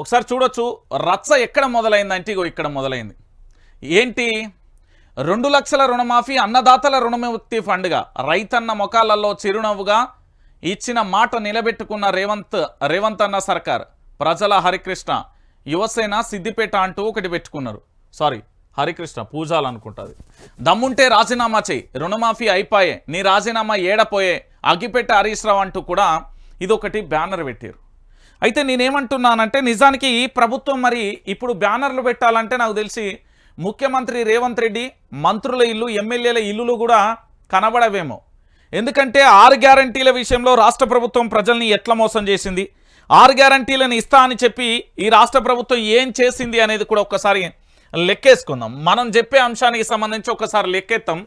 ఒకసారి చూడొచ్చు. రచ్చ ఎక్కడ మొదలైందంటే ఇగో ఇక్కడ మొదలైంది. ఏంటి? రెండు లక్షల రుణమాఫీ అన్నదాతల రుణముక్తి ఫండ్గా రైతన్న మొఖాలలో చిరునవ్వుగా ఇచ్చిన మాట నిలబెట్టుకున్న రేవంత్ రేవంత్ అన్న సర్కార్ ప్రజల హరికృష్ణ యువసేన సిద్దిపేట అంటూ ఒకటి పెట్టుకున్నారు. సారీ హరికృష్ణ పూజాలు అనుకుంటుంది. దమ్ముంటే రాజీనామా చేయి రుణమాఫీ అయిపోయే నీ రాజీనామా ఏడపోయే అగ్గిపెట్ట హరీష్ రావు అంటూ కూడా ఇదొకటి బ్యానర్ పెట్టారు. అయితే నేనేమంటున్నానంటే నిజానికి ఈ ప్రభుత్వం మరి ఇప్పుడు బ్యానర్లు పెట్టాలంటే నాకు తెలిసి ముఖ్యమంత్రి రేవంత్ రెడ్డి మంత్రుల ఇల్లు ఎమ్మెల్యేల ఇల్లులు కూడా కనబడవేమో. ఎందుకంటే ఆరు గ్యారంటీల విషయంలో రాష్ట్ర ప్రభుత్వం ప్రజల్ని ఎట్లా మోసం చేసింది? ఆరు గ్యారంటీలను ఇస్తా అని చెప్పి ఈ రాష్ట్ర ప్రభుత్వం ఏం చేసింది అనేది కూడా ఒక్కసారి లెక్కేసుకుందాం. మనం చెప్పే అంశానికి సంబంధించి ఒకసారి లెక్కేద్దాం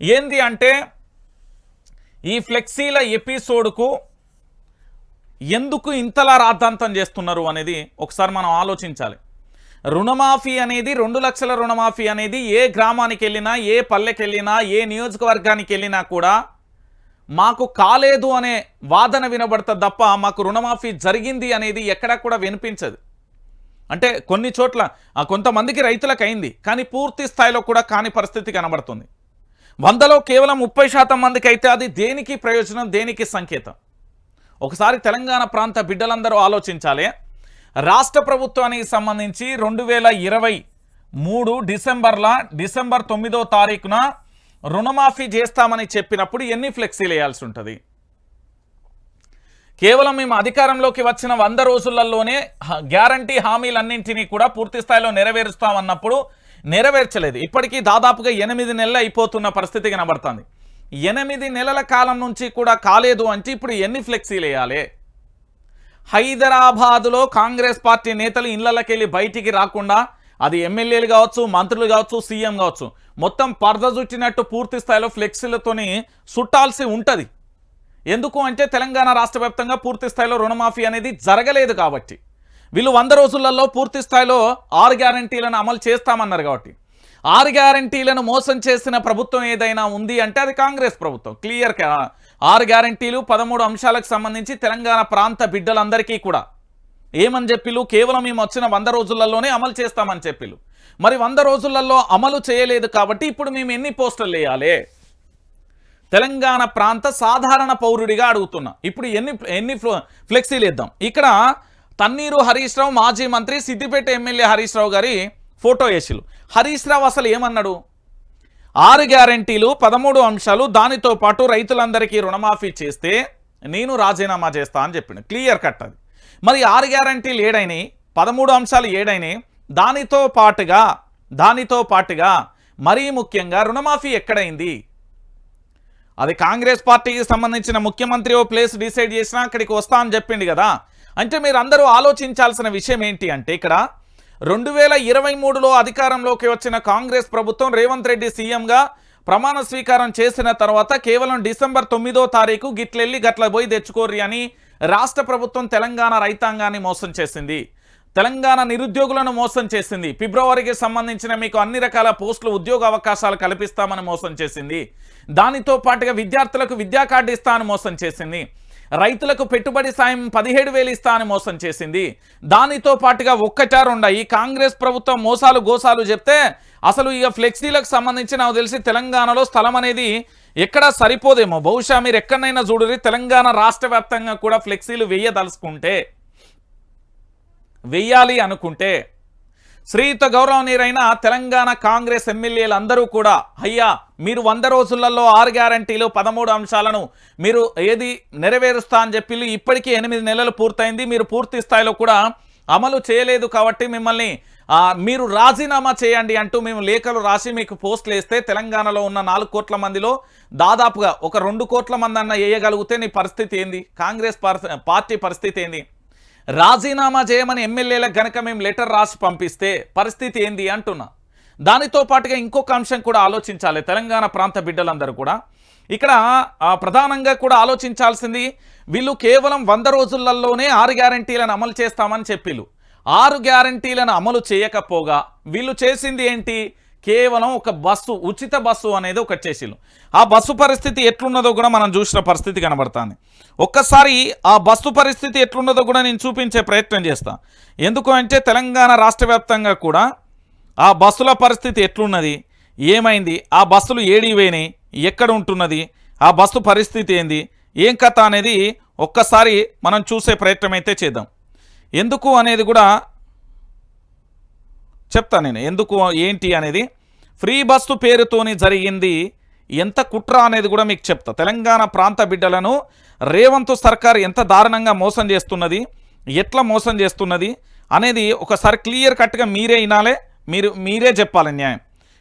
ఏంది అంటే ఈ ఫ్లెక్సీల ఎపిసోడ్కు ఎందుకు ఇంతలా రాద్ధాంతం చేస్తున్నారు అనేది ఒకసారి మనం ఆలోచించాలి. రుణమాఫీ అనేది రెండు లక్షల రుణమాఫీ అనేది ఏ గ్రామానికి వెళ్ళినా ఏ పల్లెకి వెళ్ళినా ఏ నియోజకవర్గానికి వెళ్ళినా కూడా మాకు కాలేదు అనే వాదన వినబడుతుంది తప్ప మాకు రుణమాఫీ జరిగింది అనేది ఎక్కడా కూడా వినిపించదు. అంటే కొన్ని చోట్ల ఆ, కొంతమందికి రైతులకు అయింది కానీ పూర్తి స్థాయిలో కూడా కాని పరిస్థితి కనబడుతుంది. వందలో కేవలం ముప్పై శాతం మందికి అయితే అది దేనికి ప్రయోజనం దేనికి సంకేతం? ఒకసారి తెలంగాణ ప్రాంత బిడ్డలందరూ ఆలోచించాలి. రాష్ట్ర ప్రభుత్వానికి సంబంధించి రెండు వేల ఇరవై మూడు డిసెంబర్ల డిసెంబర్ తొమ్మిదో తారీఖున రుణమాఫీ చేస్తామని చెప్పినప్పుడు ఎన్ని ఫ్లెక్సీలు వేయాల్సి ఉంటుంది? కేవలం మేము అధికారంలోకి వచ్చిన వంద రోజులలోనే గ్యారంటీ హామీలన్నింటినీ కూడా పూర్తి స్థాయిలో నెరవేరుస్తామన్నప్పుడు నెరవేర్చలేదు. ఇప్పటికీ దాదాపుగా ఎనిమిది నెలలు అయిపోతున్న పరిస్థితి కనబడుతుంది. ఎనిమిది నెలల కాలం నుంచి కూడా కాలేదు అంటే ఇప్పుడు ఎన్ని ఫ్లెక్సీలు వేయాలి? హైదరాబాదులో కాంగ్రెస్ పార్టీ నేతలు ఇళ్ళకెళ్ళి బయటికి రాకుండా అది ఎమ్మెల్యేలు కావచ్చు మంత్రులు కావచ్చు సీఎం కావచ్చు మొత్తం పరద చుట్టినట్టు పూర్తి స్థాయిలో ఫ్లెక్సీలతోని చుట్టాల్సి ఉంటుంది. ఎందుకు అంటే తెలంగాణ రాష్ట్ర వ్యాప్తంగా పూర్తి స్థాయిలో రుణమాఫీ అనేది జరగలేదు కాబట్టి. వీళ్ళు వంద రోజులలో పూర్తి స్థాయిలో ఆరు గ్యారంటీలను అమలు చేస్తామన్నారు కాబట్టి. ఆరు గ్యారంటీలను మోసం చేసిన ప్రభుత్వం ఏదైనా ఉంది అంటే అది కాంగ్రెస్ ప్రభుత్వం. క్లియర్ ఆరు గ్యారంటీలు పదమూడు అంశాలకు సంబంధించి తెలంగాణ ప్రాంత బిడ్డలందరికీ కూడా. ఏమని చెప్పిలు కేవలం మేము వచ్చిన వంద రోజులలోనే అమలు చేస్తామని చెప్పిలు మరి వంద రోజులలో అమలు చేయలేదు కాబట్టి ఇప్పుడు మేము ఎన్ని పోస్టర్లు వేయాలి? తెలంగాణ ప్రాంత సాధారణ పౌరుడిగా అడుగుతున్నా. ఇప్పుడు ఎన్ని ఎన్ని ఫ్లో- ఫ్లెక్సీలు ఇద్దాం ఇక్కడ తన్నీరు హరీష్ రావు మాజీ మంత్రి సిద్దిపేట ఎమ్మెల్యే హరీష్ రావు గారి ఫోటో వేసిలు. హరీష్ రావు అసలు ఏమన్నాడు? ఆరు గ్యారంటీలు పదమూడు అంశాలు దానితో పాటు రైతులందరికీ రుణమాఫీ చేస్తే నేను రాజీనామా చేస్తా అని చెప్పిండు. క్లియర్ కట్ అది. మరి ఆరు గ్యారంటీలు ఏడైనాయి పదమూడు అంశాలు ఏడైనాయి దానితో పాటుగా దానితో పాటుగా మరీ ముఖ్యంగా రుణమాఫీ ఎక్కడైంది? అది కాంగ్రెస్ పార్టీకి సంబంధించిన ముఖ్యమంత్రి ఓ ప్లేస్ డిసైడ్ చేసినా అక్కడికి వస్తా అని చెప్పింది కదా. అంటే మీరు అందరూ ఆలోచించాల్సిన విషయం ఏంటి అంటే ఇక్కడ రెండు వేల ఇరవై మూడులో అధికారంలోకి వచ్చిన కాంగ్రెస్ ప్రభుత్వం రేవంత్ రెడ్డి సీఎంగా ప్రమాణ స్వీకారం చేసిన తర్వాత కేవలం డిసెంబర్ తొమ్మిదో తారీఖు గిట్లెళ్ళి గట్ల పోయి తెచ్చుకోర్రి అని రాష్ట్ర ప్రభుత్వం తెలంగాణ రైతాంగాన్ని మోసం చేసింది. తెలంగాణ నిరుద్యోగులను మోసం చేసింది. ఫిబ్రవరికి సంబంధించిన మీకు అన్ని రకాల పోస్టులు ఉద్యోగ అవకాశాలు కల్పిస్తామని మోసం చేసింది. దానితో పాటుగా విద్యార్థులకు విద్యా కార్డు ఇస్తామని మోసం చేసింది. రైతులకు పెట్టుబడి సాయం పదిహేడు వేలు ఇస్తా అని మోసం చేసింది. దానితో పాటుగా ఒక్కటా ఉన్నాయి కాంగ్రెస్ ప్రభుత్వం మోసాలు గోసాలు చెప్తే అసలు ఇక ఫ్లెక్సీలకు సంబంధించి నాకు తెలిసి తెలంగాణలో స్థలం అనేది ఎక్కడా సరిపోదేమో. బహుశా మీరు ఎక్కడైనా చూడరి తెలంగాణ రాష్ట్ర వ్యాప్తంగా కూడా ఫ్లెక్సీలు వెయ్యదలుచుకుంటే వెయ్యాలి అనుకుంటే శ్రీయుత గౌరవనీయులైన తెలంగాణ కాంగ్రెస్ ఎమ్మెల్యేలు అందరూ కూడా అయ్యా మీరు వంద రోజులలో ఆరు గ్యారంటీలు పదమూడు అంశాలను మీరు ఏది నెరవేరుస్తా అని చెప్పి ఇప్పటికీ ఎనిమిది నెలలు పూర్తయింది. మీరు పూర్తి స్థాయిలో కూడా అమలు చేయలేదు కాబట్టి మిమ్మల్ని మీరు రాజీనామా చేయండి అంటూ మేము లేఖలు రాసి మీకు పోస్టులు వేస్తే తెలంగాణలో ఉన్న నాలుగు కోట్ల మందిలో దాదాపుగా ఒక రెండు కోట్ల మంది అన్న వేయగలిగితే నీ పరిస్థితి ఏంది? కాంగ్రెస్ పార్టీ పరిస్థితి ఏంది? రాజీనామా చేయమని ఎమ్మెల్యేలకు గనక మేము లెటర్ రాసి పంపిస్తే పరిస్థితి ఏంది అంటున్నా. దానితో పాటుగా ఇంకొక అంశం కూడా ఆలోచించాలి. తెలంగాణ ప్రాంత బిడ్డలందరూ కూడా. ఇక్కడ ప్రధానంగా కూడా ఆలోచించాల్సింది వీళ్ళు కేవలం వంద రోజులలోనే ఆరు గ్యారంటీలను అమలు చేస్తామని చెప్పిళ్ళు. ఆరు గ్యారంటీలను అమలు చేయకపోగా వీళ్ళు చేసింది ఏంటి? కేవలం ఒక బస్సు ఉచిత బస్సు అనేది ఒకటి చేసిళ్ళు. ఆ బస్సు పరిస్థితి ఎట్లున్నదో కూడా మనం చూసిన పరిస్థితి కనబడుతుంది. ఒక్కసారి ఆ బస్సు పరిస్థితి ఎట్లున్నదో కూడా నేను చూపించే ప్రయత్నం చేస్తాను ఎందుకు అంటే తెలంగాణ రాష్ట్ర వ్యాప్తంగా కూడా ఆ బస్సుల పరిస్థితి ఎట్లున్నది? ఏమైంది? ఆ బస్సులు ఏడివేని? ఎక్కడ ఉంటున్నది? ఆ బస్సు పరిస్థితి ఏంది? ఏం కథ అనేది ఒక్కసారి మనం చూసే ప్రయత్నం అయితే చేద్దాం. ఎందుకు అనేది కూడా చెప్తా నేను. ఎందుకు ఏంటి అనేది. ఫ్రీ బస్సు పేరుతోని జరిగింది ఎంత కుట్ర అనేది కూడా మీకు చెప్తా. తెలంగాణ ప్రాంత బిడ్డలను రేవంత్ సర్కార్ ఎంత దారుణంగా మోసం చేస్తున్నది? ఎట్లా మోసం చేస్తున్నది? అనేది ఒకసారి క్లియర్ కట్గా మీరే వినాలే. మీరు మీరే చెప్పాలి న్యాయం.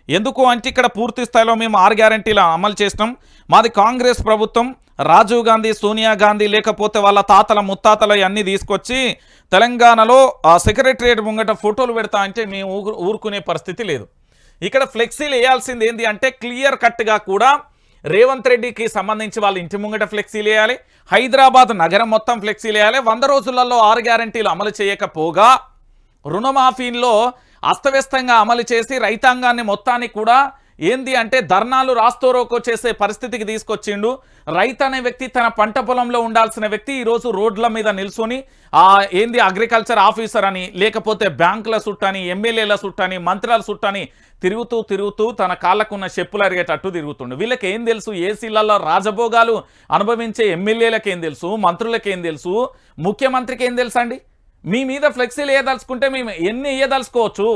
ఎందుకు అంటే ఇక్కడ పూర్తి స్థాయిలో మేము ఆరు గ్యారంటీలు అమలు చేసినాం. మాది కాంగ్రెస్ ప్రభుత్వం రాజీవ్ గాంధీ సోనియా గాంధీ లేకపోతే వాళ్ళ తాతల ముత్తాతల అన్నీ తీసుకొచ్చి తెలంగాణలో సెక్రటరియట్ ముంగట ఫోటోలు పెడతా అంటే మేము ఊరు- ఊరుకునే పరిస్థితి లేదు. ఇక్కడ ఫ్లెక్సీలు వేయాల్సింది ఏంటి అంటే క్లియర్ కట్గా కూడా రేవంత్ రెడ్డికి సంబంధించి వాళ్ళ ఇంటి ముంగట ఫ్లెక్సీలు వేయాలి హైదరాబాద్ నగరం మొత్తం ఫ్లెక్సీలు వేయాలి వంద రోజులలో ఆరు గ్యారంటీలు అమలు చేయకపోగా రుణమాఫీలో అస్తవ్యస్తంగా అమలు చేసి రైతాంగాన్ని మొత్తాన్ని కూడా ఏంది అంటే ధర్నాలు రాస్తోరోకో చేసే పరిస్థితికి తీసుకొచ్చిండు. రైతు అనే వ్యక్తి తన పంట పొలంలో ఉండాల్సిన వ్యక్తి ఈరోజు రోడ్ల మీద నిల్చొని ఆ ఏంది అగ్రికల్చర్ ఆఫీసర్ అని లేకపోతే బ్యాంకుల సుట్టని ఎమ్మెల్యేల సుట్టని మంత్రుల సుట్టని తిరుగుతూ తిరుగుతూ తన కాళ్ళకున్న చెప్పులు అరిగేటట్టు తిరుగుతుండు. వీళ్ళకి ఏం తెలుసు? ఏసీలలో రాజభోగాలు అనుభవించే ఎమ్మెల్యేలకేం తెలుసు? మంత్రులకు ఏం తెలుసు? ముఖ్యమంత్రికి ఏం తెలుసండి? మీ మీద ఫ్లెక్సీలు వేయదలుచుకుంటే మేము ఎన్ని వేయదలుచుకోవచ్చు